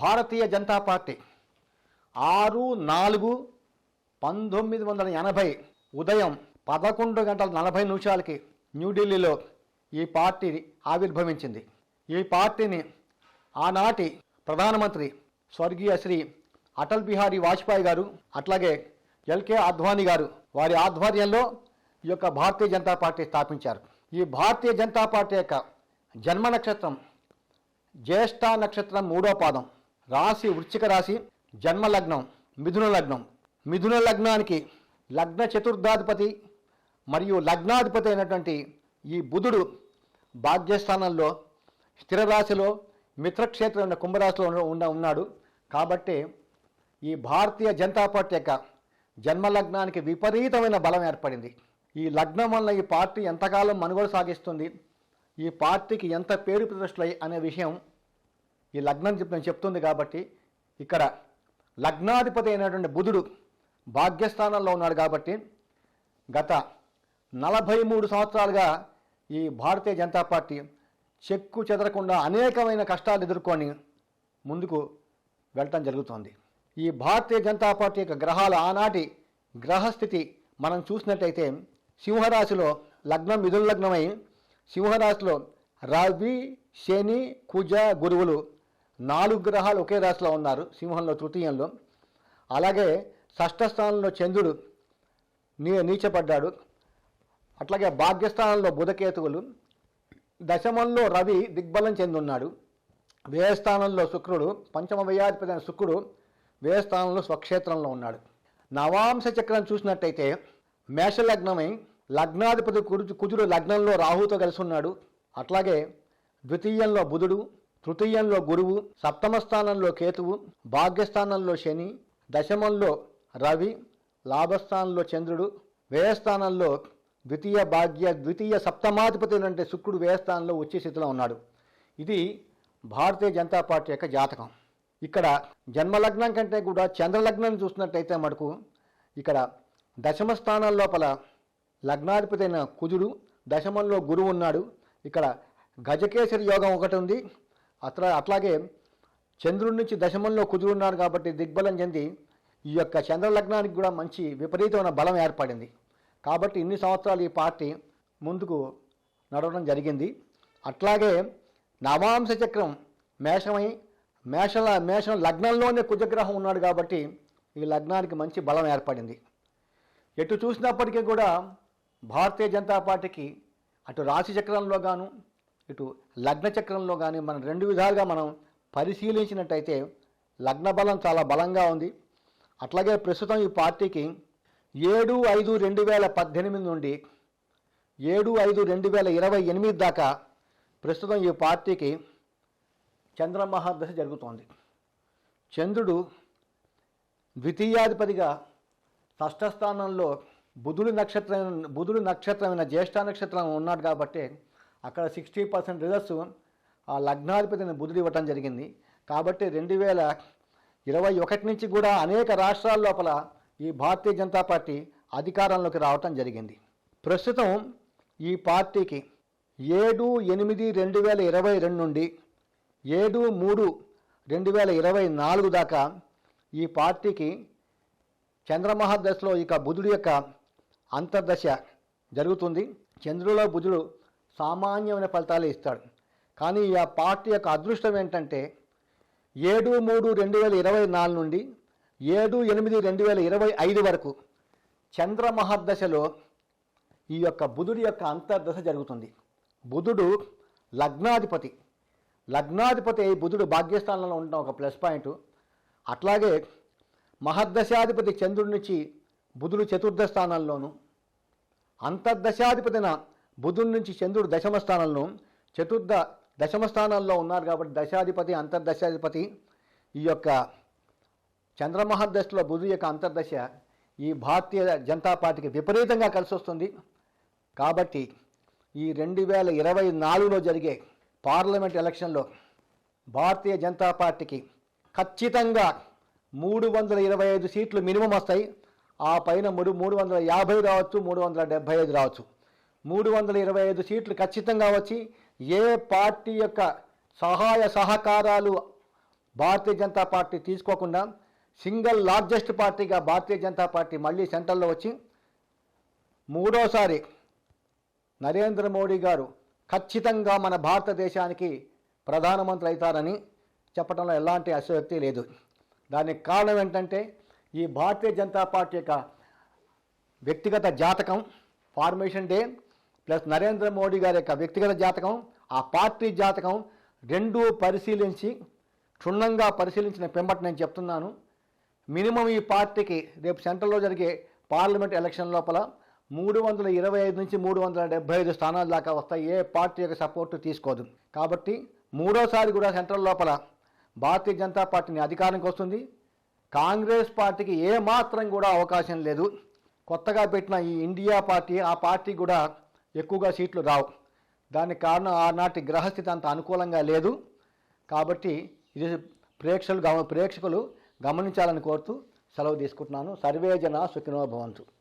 భారతీయ Janata party ఆరు నాలుగు పంతొమ్మిది వందల ఎనభై ఉదయం పదకొండు గంటల నలభై నిమిషాలకి న్యూఢిల్లీలో ఈ పార్టీ ఆవిర్భవించింది. ఈ పార్టీని ఆనాటి ప్రధానమంత్రి స్వర్గీయ శ్రీ అటల్ బిహారీ వాజ్పేయి గారు అట్లాగే ఎల్కే అద్వానీ గారు వారి ఆధ్వర్యంలో ఈ యొక్క భారతీయ జనతా పార్టీ స్థాపించారు. ఈ భారతీయ జనతా పార్టీ యొక్క జన్మ నక్షత్రం జ్యేష్ఠ నక్షత్రం మూడో పాదం. రాశి వృశ్చిక రాశి జన్మ లగ్నం మిథున లగ్నం. మిథున లగ్నానికి లగ్న చతుర్థాధిపతి మరియు లగ్నాధిపతి అయినటువంటి ఈ బుధుడు భాగ్యస్థానంలో స్థిర రాశిలో మిత్రక్షేత్రం కుంభరాశిలో ఉన్న- ఉన్నాడు. కాబట్టి ఈ భారతీయ జనతా పార్టీ యొక్క జన్మ లగ్నానికి విపరీతమైన బలం ఏర్పడింది. ఈ లగ్నం వల్ల ఈ పార్టీ ఎంతకాలం మనుగోలు సాగిస్తుంది? ఈ పార్టీకి ఎంత పేరు ప్రతిష్టలై అనే విషయం ఈ లగ్నం చెప్పిన చెప్తుంది కాబట్టి ఇక్కడ లగ్నాధిపతి అయినటువంటి బుధుడు భాగ్యస్థానంలో ఉన్నాడు కాబట్టి గత నలభై మూడు సంవత్సరాలుగా ఈ భారతీయ జనతా పార్టీ చెక్కు చెదరకుండా అనేకమైన కష్టాలు ఎదుర్కొని ముందుకు వెళ్ళటం జరుగుతోంది. ఈ భారతీయ జనతా పార్టీ యొక్క గ్రహాల ఆనాటి గ్రహస్థితి మనం చూసినట్టయితే సింహరాశిలో లగ్నం మిథున లగ్నమై సింహరాశిలో రవి శని కుజ గురువులు నాలుగు గ్రహాలు ఒకే రాశిలో ఉన్నారు సింహంలో తృతీయంలో. అలాగే షష్ఠస్థానంలో చంద్రుడు నీ నీచపడ్డాడు. అట్లాగే భాగ్యస్థానంలో బుధకేతువులు. దశమంలో రవి దిగ్బలం చెందున్నాడు. వ్యయస్థానంలో శుక్రుడు పంచమ వ్యయాధిపతి శుక్రుడు వ్యయస్థానంలో స్వక్షేత్రంలో ఉన్నాడు. నవాంశ చక్రం చూసినట్టయితే మేషలగ్నమై లగ్నాధిపతి కురు కుజుడు లగ్నంలో రాహుతో కలిసి ఉన్నాడు. అట్లాగే ద్వితీయంలో బుధుడు తృతీయంలో గురువు సప్తమ స్థానంలో కేతువు భాగ్యస్థానంలో శని దశమంలో రవి లాభస్థానంలో చంద్రుడు వ్యయస్థానంలో ద్వితీయ భాగ్య ద్వితీయ సప్తమాధిపతి అంటే శుక్రుడు వ్యయస్థానంలో వచ్చే స్థితిలో ఉన్నాడు. ఇది భారతీయ జనతా పార్టీ యొక్క జాతకం. ఇక్కడ జన్మలగ్నం కంటే కూడా చంద్రలగ్నాన్ని చూసినట్టయితే మటుకు ఇక్కడ దశమ స్థానం లోపల లగ్నాధిపతి అయిన కుజుడు దశమంలో గురువు ఉన్నాడు. ఇక్కడ గజకేసరి యోగం ఒకటి ఉంది. అట్లా అట్లాగే చంద్రుడి నుంచి దశమంలో కుజుడు కాబట్టి దిగ్బలం చెంది ఈ యొక్క చంద్రలగ్నానికి కూడా మంచి విపరీతమైన బలం ఏర్పడింది. కాబట్టి ఇన్ని సంవత్సరాలు ఈ పార్టీ ముందుకు నడవడం జరిగింది. అట్లాగే నవాంశ చక్రం మేషమై మేషల మేషం లగ్నంలోనే కుజగ్రహం ఉన్నాడు కాబట్టి ఈ లగ్నానికి మంచి బలం ఏర్పడింది. ఎటు చూసినప్పటికీ కూడా భారతీయ జనతా పార్టీకి అటు రాశి చక్రంలో గాను ఇటు లగ్న చక్రంలో కానీ మనం రెండు విధాలుగా మనం పరిశీలించినట్టయితే లగ్న బలం చాలా బలంగా ఉంది. అట్లాగే ప్రస్తుతం ఈ పార్టీకి ఏడు ఐదు రెండు వేల పద్దెనిమిది నుండి ఏడు ఐదు రెండు వేల ఇరవై ఎనిమిది దాకా ప్రస్తుతం ఈ పార్టీకి చంద్రమహాదశ జరుగుతోంది. చంద్రుడు ద్వితీయాధిపతిగా షష్ఠస్థానంలో బుధుడి నక్షత్రం బుధుడి నక్షత్రమైన జ్యేష్ఠ నక్షత్రం ఉన్నాడు కాబట్టి అక్కడ సిక్స్టీ పర్సెంట్ రిజల్ట్స్ ఆ లగ్నాధిపతిని బుధుడు ఇవ్వటం జరిగింది. కాబట్టి రెండు వేల ఇరవై ఒకటి నుంచి కూడా అనేక రాష్ట్రాల లోపల ఈ భారతీయ జనతా పార్టీ అధికారంలోకి రావటం జరిగింది. ప్రస్తుతం ఈ పార్టీకి ఏడు ఎనిమిది రెండు వేల ఇరవై రెండు నుండి ఏడు మూడు రెండు వేల ఇరవై నాలుగు దాకా ఈ పార్టీకి చంద్రమహాదశలో ఇక బుధుడి యొక్క అంతర్దశ జరుగుతుంది. చంద్రులో బుధుడు సామాన్యమైన ఫలితాలు ఇస్తాడు. కానీ ఆ పార్టీ యొక్క అదృష్టం ఏంటంటే ఏడు మూడు రెండు వేల ఇరవై నాలుగు నుండి ఏడు ఎనిమిది రెండు వేల ఇరవై ఐదు వరకు చంద్రమహర్దశలో ఈ యొక్క బుధుడి యొక్క అంతర్దశ జరుగుతుంది. బుధుడు లగ్నాధిపతి. లగ్నాధిపతి బుధుడు భాగ్యస్థానంలో ఉండడం ఒక ప్లస్ పాయింట్. అట్లాగే మహర్దశాధిపతి చంద్రుడి నుంచి బుధుడు చతుర్థ స్థానంలోను అంతర్దశాధిపతిన బుధుడి నుంచి చంద్రుడు దశమ స్థానంలో చతుర్థ దశమ స్థానాల్లో ఉన్నారు కాబట్టి దశాధిపతి అంతర్దశాధిపతి ఈ యొక్క చంద్రమహర్దశలో బుధు యొక్క అంతర్దశ ఈ భారతీయ జనతా పార్టీకి విపరీతంగా కలిసి వస్తుంది. కాబట్టి ఈ రెండు వేల ఇరవై నాలుగులో జరిగే పార్లమెంట్ ఎలక్షన్లో భారతీయ జనతా పార్టీకి ఖచ్చితంగా మూడు వందల ఇరవై ఐదు సీట్లు మినిమం వస్తాయి. ఆ పైన మూడు మూడు వందల యాభై రావచ్చు మూడు వందల డెబ్భై ఐదు రావచ్చు. మూడు వందల ఇరవై ఐదు సీట్లు ఖచ్చితంగా వచ్చి ఏ పార్టీ యొక్క సహాయ సహకారాలు భారతీయ జనతా పార్టీ తీసుకోకుండా సింగిల్ లార్జెస్ట్ పార్టీగా భారతీయ జనతా పార్టీ మళ్ళీ సెంటర్లో వచ్చి మూడోసారి నరేంద్ర మోడీ గారు ఖచ్చితంగా మన భారతదేశానికి ప్రధానమంత్రి అవుతారని చెప్పడంలో ఎలాంటి అసక్తి లేదు. దానికి కారణం ఏంటంటే ఈ భారతీయ జనతా పార్టీ యొక్క వ్యక్తిగత జాతకం formation day plus Narendra Modi గారి యొక్క వ్యక్తిగత జాతకం ఆ పార్టీ జాతకం రెండూ పరిశీలించి క్షుణ్ణంగా పరిశీలించిన పెంబట్ నేను చెప్తున్నాను. మినిమం ఈ పార్టీకి రేపు సెంట్రల్లో జరిగే పార్లమెంట్ ఎలక్షన్ లోపల మూడు వందల ఇరవై ఐదు నుంచి మూడు వందల డెబ్బై ఐదు స్థానాల దాకా వస్తాయి. ఏ పార్టీ యొక్క సపోర్టు తీసుకోదు. కాబట్టి మూడోసారి కూడా సెంట్రల్ లోపల భారతీయ జనతా పార్టీని అధికారానికి వస్తుంది. కాంగ్రెస్ పార్టీకి ఏమాత్రం కూడా అవకాశం లేదు. కొత్తగా పెట్టిన ఈ ఇండియా పార్టీ ఆ పార్టీ కూడా ఎక్కువగా సీట్లు రావు. దానికి కారణం ఆనాటి గ్రహస్థితి అంత అనుకూలంగా లేదు. కాబట్టి ఇది ప్రేక్షకులు గమ ప్రేక్షకులు గమనించాలని కోరుతూ సెలవు తీసుకుంటున్నాను. సర్వే జన సుఖినో భవంతు.